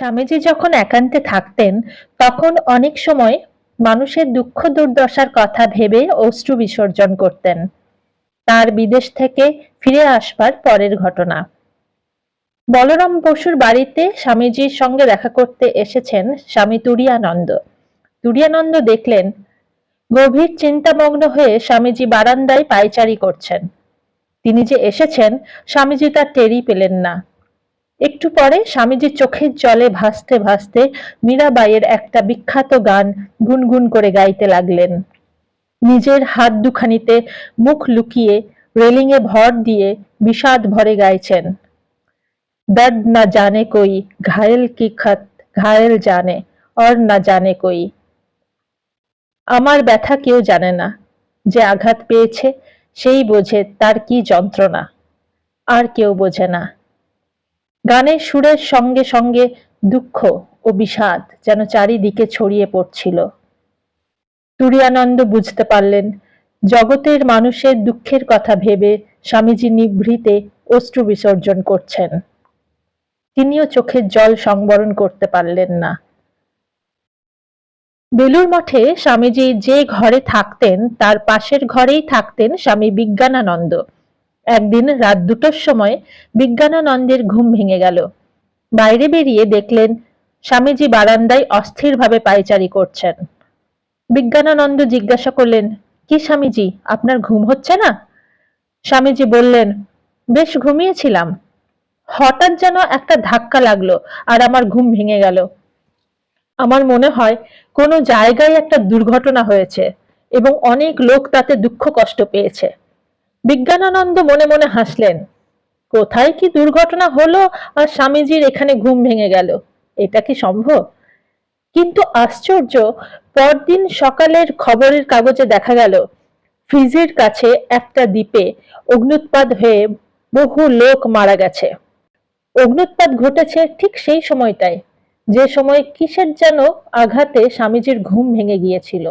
স্বামীজি যখন একান্তে থাকতেন, তখন অনেক সময় মানুষের দুঃখ দুর্দশার কথা ভেবে অশ্রু বিসর্জন করতেন। তার বিদেশ থেকে ফিরে আসবার পরের ঘটনা। বলরাম বসুর বাড়িতে স্বামীজির সঙ্গে দেখা করতে এসেছেন স্বামী তুরিয়ানন্দ। তুরিয়ানন্দ দেখলেন, গভীর চিন্তামগ্ন হয়ে স্বামীজি বারান্দায় পায়চারি করছেন। তিনি যে এসেছেন, স্বামীজি তার টেরই পেলেন না। একটু পরে স্বামীজির চোখের জলে ভাসতে ভাসতে মীরাবাইয়ের একটা বিখ্যাত গান গুনগুন করে গাইতে লাগলেন। নিজের হাত দুখানিতে মুখ লুকিয়ে রেলিংয়ে ভর দিয়ে বিষাদ ভরে গাইছেন। দর্দ না জানে কই, ঘায়েল কি খত, ঘায়েল জানে और না জানে কই। আমার ব্যথা কেউ জানে না, যে আঘাত পেয়েছে, সেই বোঝে তার কি যন্ত্রণা, আর কেউ বোঝে না। গানের সুরের সঙ্গে সঙ্গে দুঃখ ও বিষাদ যেন চারিদিকে ছড়িয়ে পড়ছিল। তুরিয়ানন্দ বুঝতে পারলেন, জগতের মানুষের দুঃখের কথা ভেবে স্বামীজি নিভৃতে অশ্রু বিসর্জন করছেন। তিনিও চোখের জল সংবরণ করতে পারলেন না। বেলুর মঠে স্বামীজি যে ঘরে থাকতেন, তার পাশের ঘরেই থাকতেন স্বামী বিজ্ঞানানন্দ। একদিন রাত দুটোর সময় বিজ্ঞানানন্দের ঘুম ভেঙে গেল। বাইরে বেরিয়ে দেখলেন স্বামীজি বারান্দায় অস্থিরভাবে পায়চারি করছেন। বিজ্ঞানানন্দ জিজ্ঞাসা করলেন, কি স্বামীজি, আপনার ঘুম হচ্ছে না? স্বামীজি বললেন, বেশ ঘুমিয়েছিলাম। হঠাৎ যেন একটা ধাক্কা লাগল আর আমার ঘুম ভেঙে গেল। আমার মনে হয় কোনো জায়গায় একটা দুর্ঘটনা হয়েছে এবং অনেক লোক তাতে দুঃখ কষ্ট পেয়েছে। বিজ্ঞানানন্দ মনে মনে হাসলেন, কোথায় কি দুর্ঘটনা হলো আর স্বামীজির এখানে ঘুম ভেঙে গেল? এটা কি সম্ভব? কিন্তু আশ্চর্য, পরদিন সকালের খবরের কাগজে দেখা গেল, ফ্রিজের কাছে একটা দ্বীপে অগ্নুৎপাত হয়ে বহু লোক মারা গেছে। অগ্নুৎপাত ঘটেছে ঠিক সেই সময়টায়, যে সময় কিসের যেন আঘাতে স্বামীজির ঘুম ভেঙে গিয়েছিল।